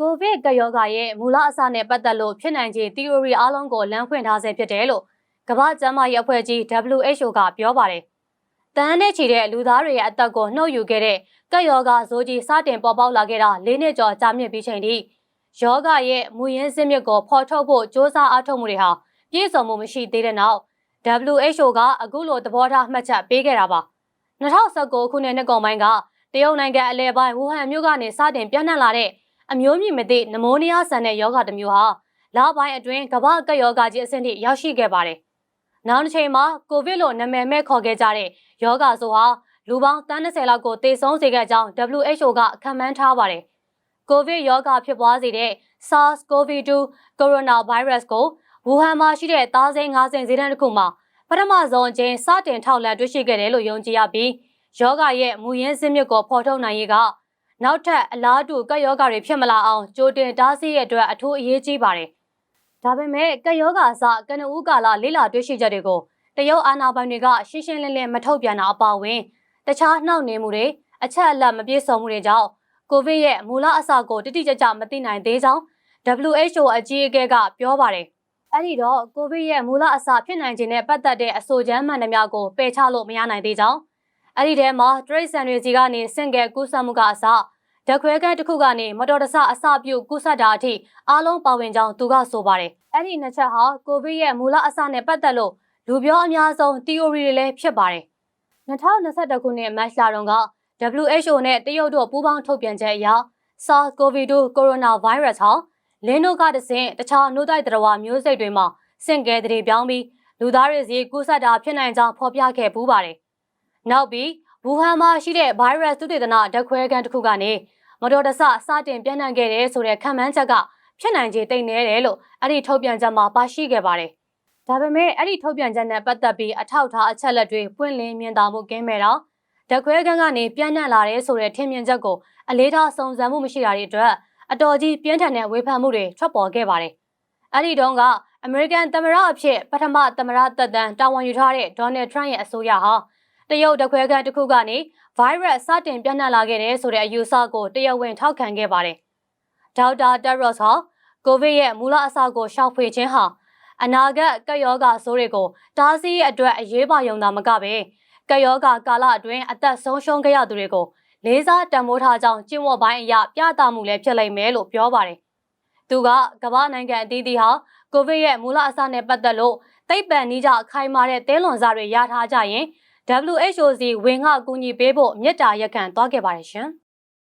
ကိုဗစ်ကပ်ရောဂါရဲ့မူလအစနဲ့ပတ်သက်လို့ဖြစ်နိုင်ခြေ theory အားလုံးကိုလမ်းဖွင့်ထားဆဲဖြစ်တယ်လို့ကမ္ဘာ့ကျန်းမာရေးအဖွဲ့ကြီး WHO ကပြောပါတယ်။တန်းနဲ့ချီတဲ့လူသားတွေရဲ့အသက်ကိုနှုတ်ယူခဲ့တဲ့ကပ်ရောဂါဇိုးကြီးစတင်ပေါ်ပေါက်လာခဲ့တာ၄နှစ်ကျော်ကြာမြင့်ပြီးချိန်ထိယောဂရဲ့မူရင်းစစ်မြစ်ကိုဖော်ထုတ်ဖို့စ조사အားထုတ်မှုတွေဟာပြည့်စုံမှုမရှိသေးတဲ့နောက် WHO ကအခုလိုသဘောထားမှတ်ချက်ပေးခဲ့တာပါ2019ခုနှစ်နှစ်ကုန်ပိုင်းကတရုတ်နိုင်ငံအလဲပိုင်းဝူဟန်မြို့ကနေစတင်ပြန့်နှံ့လာတဲ့ အမျိုးမြင့်မသိနမိုးနီးယားဆန်တဲ့ယောဂတစ်မျိုးဟာလပိုင်းအတွင်းကမ္ဘာကပ်ယောဂကြီးအဆင့်ထိရောက်ရှိခဲ့ပါတယ်။နောက်တစ်ချိန်မှာကိုဗစ်လို့နာမည်မဲ့ခေါ်ခဲ့ကြတဲ့ယောဂဆိုဟာလူပေါင်း30လောက်ကိုသေဆုံးစေခဲ့ကြောင်း WHO ကခန့်မှန်းထားပါတယ်။ကိုဗစ်ယောဂဖြစ်ပွားစေတဲ့ SARS-CoV-2 coronavirus ကိုဝူဟန်မှာရှိတဲ့သားစိမ်း၅စိမ်းဈေးတန်းတစ်ခုမှာပထမဆုံးအကြိမ်စတင်ထောက်လှမ်းတွေ့ရှိခဲ့တယ်လို့ယုံကြည်ရပြီးယောဂရဲ့မူရင်းစင်းမြစ်ကိုဖော်ထုတ်နိုင်ရေးက နောက်ထပ်အလားတူကပ်ယောဂါတွေဖြစ်မလာအောင်ကြိုတင်တားဆီးရတဲ့အတွက်အထူးအရေးကြီးပါတယ်။ဒါပေမဲ့ကပ်ယောဂါအစကနဦးကာလလေးလာတွေ့ရှိချက်တွေကိုတရုတ်အာဏာပိုင်တွေကရှင်းရှင်းလင်းလင်းမထုတ်ပြန်တာအပါအဝင်တခြားနှောင့်နှေးမှုတွေအချက်အလက်မပြည့်စုံမှုတွေကြောင့်ကိုဗစ်ရဲ့မူလအစကိုတိတိကျကျမသိနိုင်သေးကြောင်း WHO အကြီးအကဲကပြောပါတယ်။အဲ့ဒီတော့ကိုဗစ်ရဲ့မူလအစဖြစ်နိုင်ခြင်းနဲ့ပတ်သက်တဲ့အဆိုချမ်းမှန်သမျှကိုပယ်ချလို့မရနိုင်သေးကြောင်းအဲ့ဒီထဲမှာတရိတ်ဆန်တွေစီကနေစင်ကယ်ကူးဆက်မှုကအစ ဓာတ်ခွဲခန်းတစ်ခုကနေမတော်တဆအစပြုကူးဆက်တာအထိအားလုံးပါဝင်ကြောင်းသူကဆိုပါတယ်။အဲ့ဒီနှစ်ချက်ဟာကိုဗစ်ရဲ့မူလအစနဲ့ပတ်သက်လို့လူပြောအများဆုံး theory တွေလည်းဖြစ်ပါတယ်။2021ခုနှစ်မတ်လတုန်းက WHO နဲ့တရုတ်တို့ပူးပေါင်းထုတ်ပြန်ချက်အရ SARS-CoV-2 coronavirus ဟာလင်းတို့ကတဆင့်တခြားနှုတ်တိုက်တရဝမျိုးစိတ်တွေမှာစင်ကယ်တွေပြောင်းပြီးလူသားတွေစီကူးဆက်တာဖြစ်နိုင်ကြောင်းဖော်ပြခဲ့ပူးပါတယ်။နောက်ပြီး ဝူဟန်မှာရှိတဲ့ virus သုတေသနဓာတ်ခွဲခန်းတစ်ခုကနေမတော်တဆစတင်ပြန့်နှံ့ခဲ့တဲ့ဆိုတဲ့ခံမှန်းချက်ကဖြစ်နိုင်ခြေတိတ်နေတယ်လို့အဲ့ဒီထုတ်ပြန်ချက်မှာပါရှိခဲ့ပါတယ်။ဒါပေမဲ့အဲ့ဒီထုတ်ပြန်ချက်နဲ့ပတ်သက်ပြီးအထောက်ထားအချက်လက်တွေပွင့်လင်းမြင်သာမှုကင်းမဲ့တော့ဓာတ်ခွဲခန်းကနေပြန့်နှံ့လာတဲ့ဆိုတဲ့ထင်မြင်ချက်ကိုအလေးထားစုံစမ်းမှုမရှိတာတွေအတွက်အတော်ကြီးပြင်းထန်တဲ့ဝေဖန်မှုတွေထွက်ပေါ်ခဲ့ပါတယ်။အဲ့ဒီတုန်းကအမေရိကန်သမ္မတအဖြစ်ပထမသမ္မတသက်တမ်းတာဝန်ယူထားတဲ့ဒေါ်နယ်ထရန့်ရဲ့အစိုးရဟာ တရုတ်တခွဲခန်းတစ်ခုကနေ virus စတင်ပြန့်နှံ့လာခဲ့တဲ့ဆိုတဲ့အယူဆကိုတရားဝင်ထောက်ခံခဲ့ပါတယ်။ဒေါက်တာတက်ရော့စ်ဟာကိုဗစ်ရဲ့မူလအစကိုရှောက်ဖွေခြင်းဟာအနာဂတ်ကပ်ရောဂါဆိုးတွေကိုတားဆီးအတွက်အရေးပါယုံတာမကပဲကပ်ရောဂါကာလအတွင်းအသက်ဆုံးရှုံးခဲ့ရသူတွေကိုလေးစားတံမိုးထားကြောင်းကျင့်ဝတ်ပိုင်းအရပြသမှုလည်းဖြစ်လိမ့်မယ်လို့ပြောပါတယ်။သူကကမ္ဘာနိုင်ငံအသီးသီးဟာကိုဗစ်ရဲ့မူလအစနဲ့ပတ်သက်လို့သိပ္ပံနည်းကြခိုင်မာတဲ့သဲလွန်စားတွေရထားကြရင် WHO စီဝင်ငှအကူအညီပေးဖို့မြစ်တာရက်ခံသွားခဲ့ပါတယ်ရှင်။